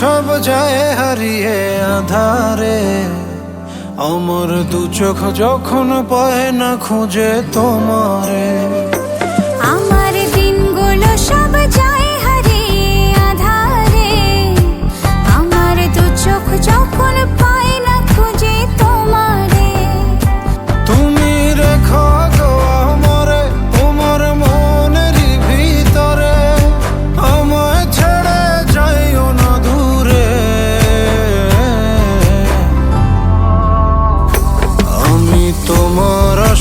সব যায় হারিয়ে আধারে। অমর দু চোখ যখন পায় না খুঁজে তোমারে। আমার দিনগুলো সব যায়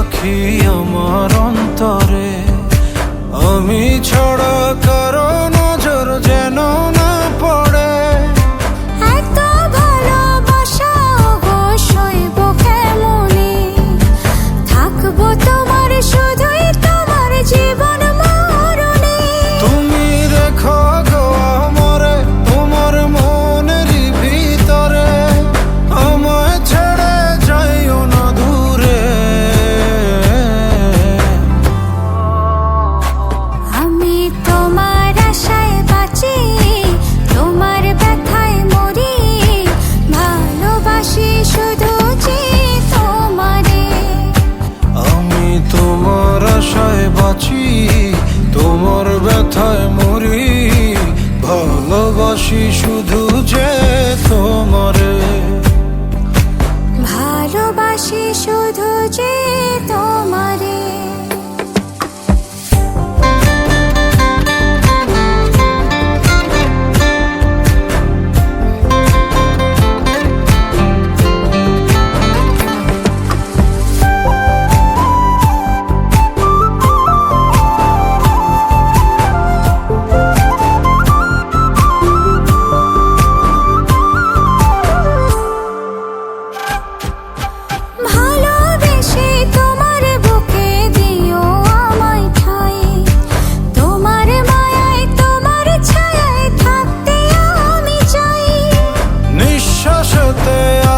রাখি আমার অন্তরে। আমি ছড়া কারও নজর যেন শুধু যে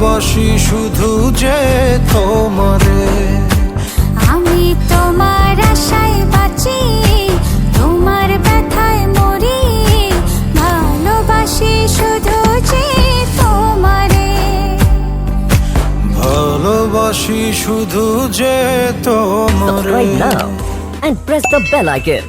ভালোবাসি শুধু যে তোমারে। আমি তোমার আশায় বাঁচি তোমার ব্যথায় মরি। ভালোবাসি শুধু যে তোমারে। ভালোবাসি শুধু যে তোমারে। Subscribe now and press the bell icon.